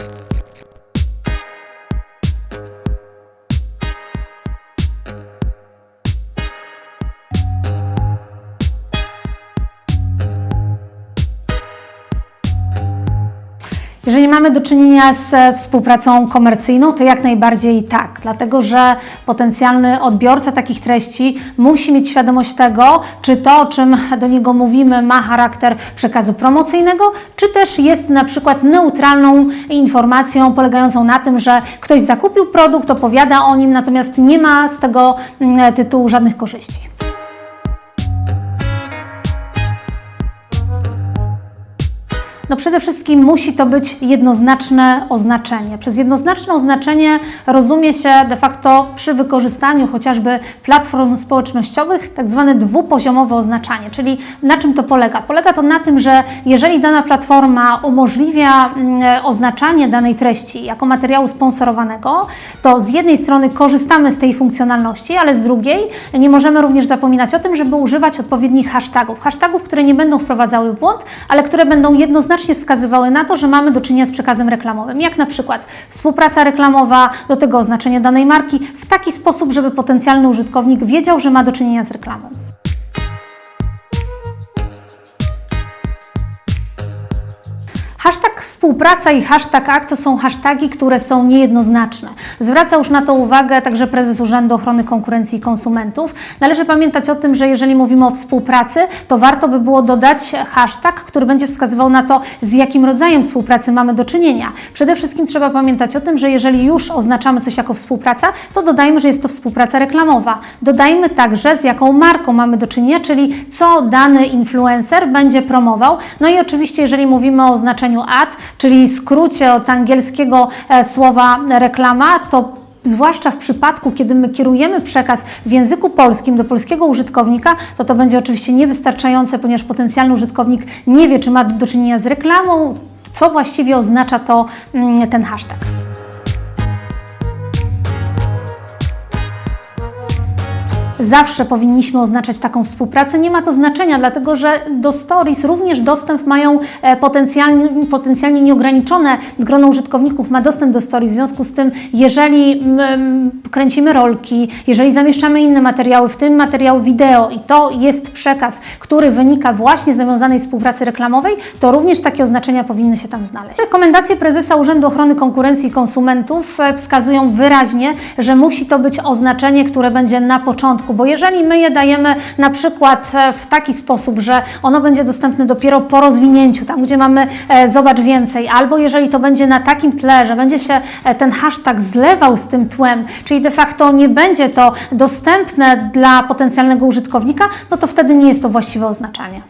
Thank you. Mamy do czynienia z e, współpracą komercyjną, to jak najbardziej tak, dlatego że potencjalny odbiorca takich treści musi mieć świadomość tego, czy to, o czym do niego mówimy, ma charakter przekazu promocyjnego, czy też jest na przykład neutralną informacją polegającą na tym, że ktoś zakupił produkt, opowiada o nim, natomiast nie ma z tego mm, tytułu żadnych korzyści. No przede wszystkim musi to być jednoznaczne oznaczenie. Przez jednoznaczne oznaczenie rozumie się de facto przy wykorzystaniu chociażby platform społecznościowych tak zwane dwupoziomowe oznaczanie. Czyli na czym to polega? Polega to na tym, że jeżeli dana platforma umożliwia mm, oznaczanie danej treści jako materiału sponsorowanego, to z jednej strony korzystamy z tej funkcjonalności, ale z drugiej nie możemy również zapominać o tym, żeby używać odpowiednich hashtagów. Hashtagów, które nie będą wprowadzały w błąd, ale które będą jednoznacznie wskazywały na to, że mamy do czynienia z przekazem reklamowym. Jak na przykład współpraca reklamowa, do tego oznaczenie danej marki w taki sposób, żeby potencjalny użytkownik wiedział, że ma do czynienia z reklamą. Hashtag współpraca i hashtag akt to są hasztagi, które są niejednoznaczne. Zwraca już na to uwagę także prezes Urzędu Ochrony Konkurencji i Konsumentów. Należy pamiętać o tym, że jeżeli mówimy o współpracy, to warto by było dodać hashtag, który będzie wskazywał na to, z jakim rodzajem współpracy mamy do czynienia. Przede wszystkim trzeba pamiętać o tym, że jeżeli już oznaczamy coś jako współpraca, to dodajmy, że jest to współpraca reklamowa. Dodajmy także, z jaką marką mamy do czynienia, czyli co dany influencer będzie promował. No i oczywiście, jeżeli mówimy o oznaczeniu ad, czyli skrócie od angielskiego e, słowa reklama, to Zwłaszcza w przypadku, kiedy my kierujemy przekaz w języku polskim do polskiego użytkownika, to to będzie oczywiście niewystarczające, ponieważ potencjalny użytkownik nie wie, czy ma do czynienia z reklamą, co właściwie oznacza to mm, ten hashtag. Zawsze powinniśmy oznaczać taką współpracę. Nie ma to znaczenia, dlatego że do stories również dostęp mają e, potencjalnie, potencjalnie nieograniczone grono użytkowników ma dostęp do stories. W związku z tym, jeżeli kręcimy rolki, jeżeli zamieszczamy inne materiały, w tym materiał wideo i to jest przekaz, który wynika właśnie z nawiązanej współpracy reklamowej, to również takie oznaczenia powinny się tam znaleźć. Rekomendacje prezesa Urzędu Ochrony Konkurencji i Konsumentów e, wskazują wyraźnie, że musi to być oznaczenie, które będzie na początku, bo jeżeli my je dajemy na przykład e, w taki sposób, że ono będzie dostępne dopiero po rozwinięciu, tam gdzie mamy e, zobacz więcej, albo jeżeli to będzie na takim tle, że będzie się e, ten hashtag zlewał z tym tłem, czyli de facto nie będzie to dostępne dla potencjalnego użytkownika, no to wtedy nie jest to właściwe oznaczanie.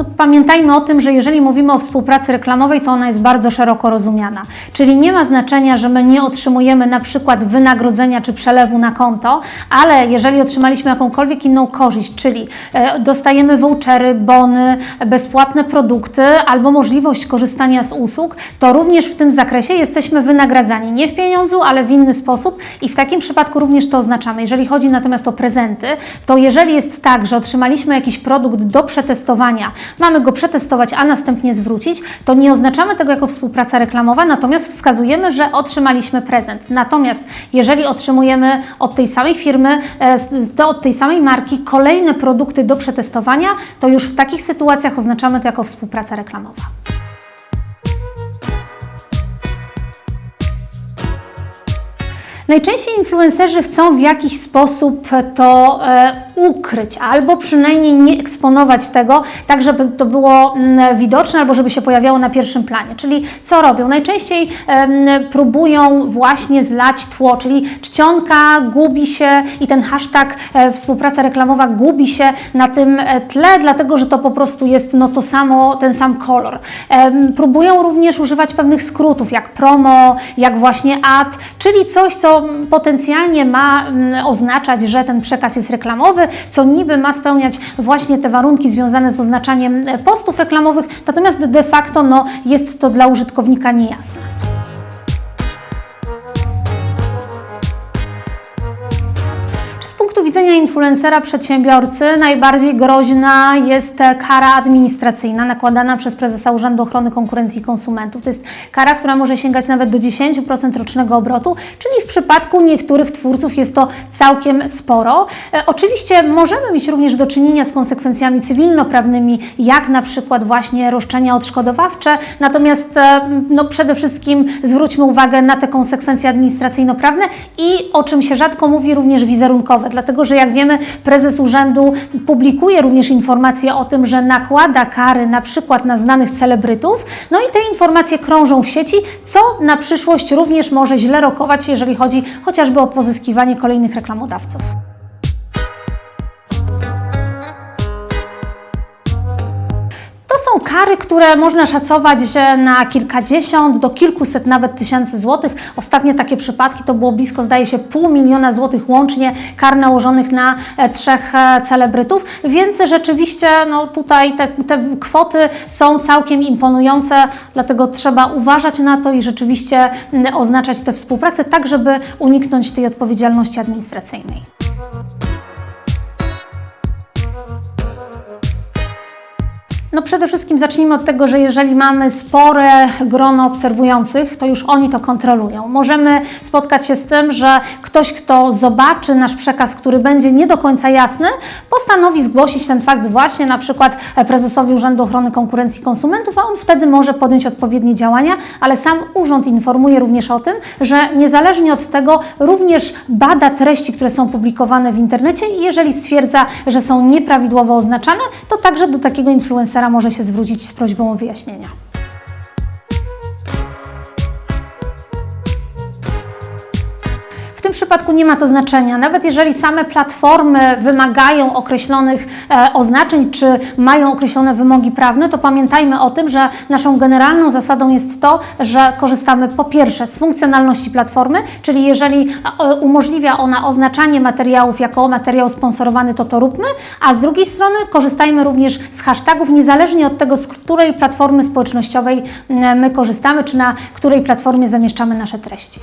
No, pamiętajmy o tym, że jeżeli mówimy o współpracy reklamowej, to ona jest bardzo szeroko rozumiana. Czyli nie ma znaczenia, że my nie otrzymujemy na przykład wynagrodzenia czy przelewu na konto, ale jeżeli otrzymaliśmy jakąkolwiek inną korzyść, czyli e, dostajemy vouchery, bony, bezpłatne produkty albo możliwość korzystania z usług, to również w tym zakresie jesteśmy wynagradzani. Nie w pieniądzu, ale w inny sposób i w takim przypadku również to oznaczamy. Jeżeli chodzi natomiast o prezenty, to jeżeli jest tak, że otrzymaliśmy jakiś produkt do przetestowania, mamy go przetestować, a następnie zwrócić, to nie oznaczamy tego jako współpraca reklamowa, natomiast wskazujemy, że otrzymaliśmy prezent. Natomiast jeżeli otrzymujemy od tej samej firmy, e, od tej samej marki kolejne produkty do przetestowania, to już w takich sytuacjach oznaczamy to jako współpraca reklamowa. Najczęściej influencerzy chcą w jakiś sposób to e, ukryć, albo przynajmniej nie eksponować tego, tak żeby to było mm, widoczne, albo żeby się pojawiało na pierwszym planie. Czyli co robią? Najczęściej próbują właśnie zlać tło, czyli czcionka gubi się i ten hashtag e, współpraca reklamowa gubi się na tym e, tle, dlatego że to po prostu jest no, to samo, ten sam kolor. Próbują również używać pewnych skrótów, jak promo, jak właśnie ad, czyli coś, co mm, potencjalnie ma mm, oznaczać, że ten przekaz jest reklamowy, co niby ma spełniać właśnie te warunki związane z oznaczaniem postów reklamowych, natomiast de facto no, jest to dla użytkownika niejasne. Widzenia influencera przedsiębiorcy najbardziej groźna jest kara administracyjna nakładana przez prezesa Urzędu Ochrony Konkurencji i Konsumentów. To jest kara, która może sięgać nawet do 10% rocznego obrotu, czyli w przypadku niektórych twórców jest to całkiem sporo. E, oczywiście możemy mieć również do czynienia z konsekwencjami cywilnoprawnymi, jak na przykład właśnie roszczenia odszkodowawcze, natomiast e, no, przede wszystkim zwróćmy uwagę na te konsekwencje administracyjno-prawne i o czym się rzadko mówi, również wizerunkowe, dlatego że jak wiemy, prezes urzędu publikuje również informacje o tym, że nakłada kary na przykład na znanych celebrytów, no i te informacje krążą w sieci, co na przyszłość również może źle rokować, jeżeli chodzi chociażby o pozyskiwanie kolejnych reklamodawców. Są kary, które można szacować że na kilkadziesiąt do kilkuset nawet tysięcy złotych. Ostatnie takie przypadki to było blisko, zdaje się, pół miliona złotych łącznie kar nałożonych na e, trzech e, celebrytów, więc rzeczywiście no, tutaj te, te kwoty są całkiem imponujące, dlatego trzeba uważać na to i rzeczywiście mm, oznaczać tę współpracę tak, żeby uniknąć tej odpowiedzialności administracyjnej. No przede wszystkim zacznijmy od tego, że jeżeli mamy spore grono obserwujących, to już oni to kontrolują. Możemy spotkać się z tym, że ktoś, kto zobaczy nasz przekaz, który będzie nie do końca jasny, postanowi zgłosić ten fakt właśnie na przykład prezesowi Urzędu Ochrony Konkurencji Konsumentów, a on wtedy może podjąć odpowiednie działania, ale sam urząd informuje również o tym, że niezależnie od tego również bada treści, które są publikowane w internecie i jeżeli stwierdza, że są nieprawidłowo oznaczane, to także do takiego influencera może się zwrócić z prośbą o wyjaśnienia. Przypadku nie ma to znaczenia. Nawet jeżeli same platformy wymagają określonych e, oznaczeń, czy mają określone wymogi prawne, to pamiętajmy o tym, że naszą generalną zasadą jest to, że korzystamy po pierwsze z funkcjonalności platformy, czyli jeżeli e, umożliwia ona oznaczanie materiałów jako materiał sponsorowany, to to róbmy, a z drugiej strony korzystajmy również z hashtagów, niezależnie od tego, z której platformy społecznościowej my korzystamy, czy na której platformie zamieszczamy nasze treści.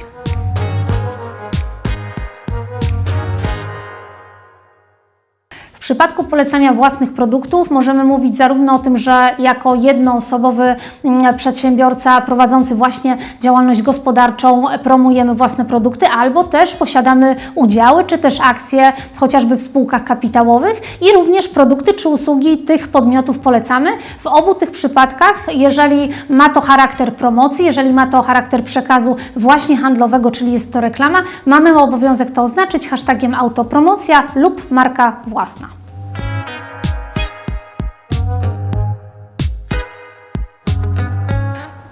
W przypadku polecania własnych produktów możemy mówić zarówno o tym, że jako jednoosobowy mm, przedsiębiorca prowadzący właśnie działalność gospodarczą promujemy własne produkty, albo też posiadamy udziały czy też akcje chociażby w spółkach kapitałowych i również produkty czy usługi tych podmiotów polecamy. W obu tych przypadkach, jeżeli ma to charakter promocji, jeżeli ma to charakter przekazu właśnie handlowego, czyli jest to reklama, mamy obowiązek to oznaczyć hashtagiem autopromocja lub marka własna.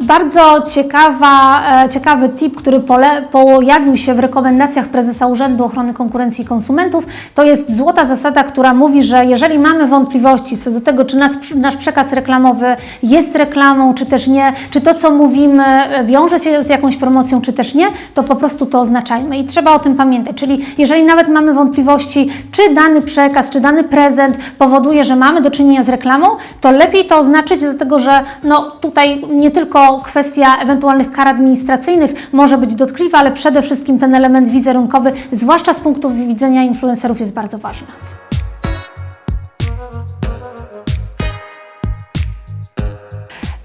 Bardzo ciekawa, e, ciekawy tip, który pole, pojawił się w rekomendacjach prezesa Urzędu Ochrony Konkurencji i Konsumentów, to jest złota zasada, która mówi, że jeżeli mamy wątpliwości co do tego, czy nas, nasz przekaz reklamowy jest reklamą, czy też nie, czy to, co mówimy, wiąże się z jakąś promocją, czy też nie, to po prostu to oznaczajmy i trzeba o tym pamiętać. Czyli jeżeli nawet mamy wątpliwości, czy dany przekaz, czy dany prezent powoduje, że mamy do czynienia z reklamą, to lepiej to oznaczyć, dlatego że no, tutaj nie tylko kwestia ewentualnych kar administracyjnych może być dotkliwa, ale przede wszystkim ten element wizerunkowy, zwłaszcza z punktu widzenia influencerów, jest bardzo ważny.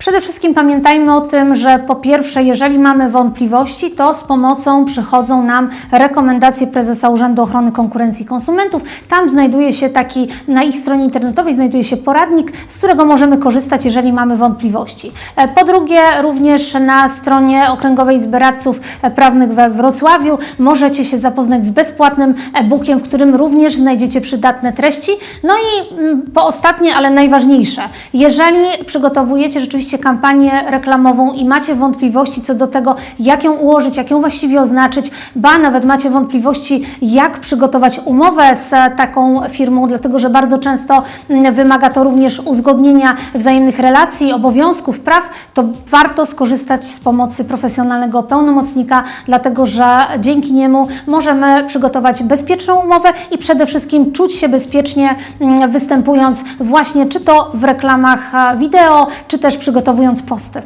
Przede wszystkim pamiętajmy o tym, że po pierwsze, jeżeli mamy wątpliwości, to z pomocą przychodzą nam rekomendacje prezesa Urzędu Ochrony Konkurencji i Konsumentów. Tam znajduje się taki, na ich stronie internetowej znajduje się poradnik, z którego możemy korzystać, jeżeli mamy wątpliwości. E, po drugie, również na stronie Okręgowej Izby Radców Prawnych we Wrocławiu możecie się zapoznać z bezpłatnym e-bookiem, w którym również znajdziecie przydatne treści. No i mm, po ostatnie, ale najważniejsze, jeżeli przygotowujecie rzeczywiście kampanię reklamową i macie wątpliwości co do tego, jak ją ułożyć, jak ją właściwie oznaczyć, ba nawet macie wątpliwości, jak przygotować umowę z taką firmą, dlatego że bardzo często mm, wymaga to również uzgodnienia wzajemnych relacji, obowiązków, praw, to warto skorzystać z pomocy profesjonalnego pełnomocnika, dlatego że dzięki niemu możemy przygotować bezpieczną umowę i przede wszystkim czuć się bezpiecznie mm, występując właśnie czy to w reklamach wideo, czy też przygotowując posty.